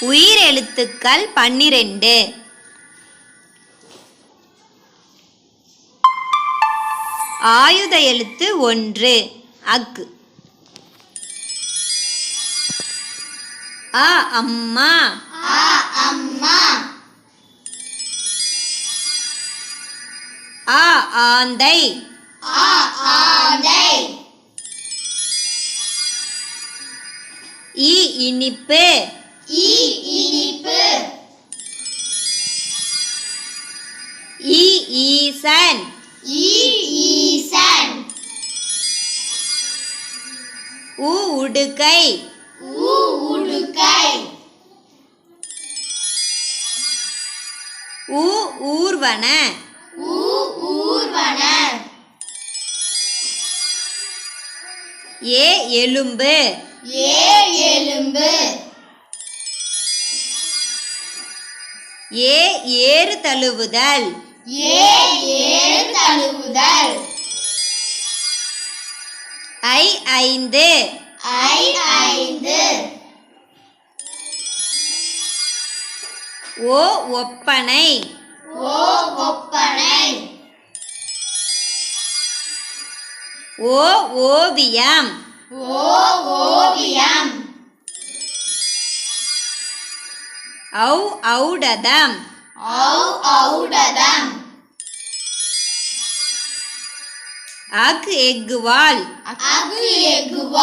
உயிர் எழுத்துக்கள் பன்னிரெண்டு. ஆயுத எழுத்து ஒன்று. அக் அ அம்மா. அம்மா ஆ ஆந்தை ஆ ஆந்தை. இ இனிப்பு. ஈ இனிப்பு. இ ஈசன். ஈ ஈசன். உ உடுக்கை. ஊ உடுக்கை. உ ஊர்வன. ஊ ஊர்வன. ஏ எலும்பு. ஏ எலும்பு. ஏ ஏறு தழுவுதல். ஏ ஏறு தழுவுதல். ஐ ஐந்து. ஐ ஐந்து. ஓ ஒப்பனை. ஓ ஒப்பனை. ஓ ஓவியம். ஓ ஔ ஔடதம். ஔ ஔடதம். அக் எக்குவால் அகு எகுவாள்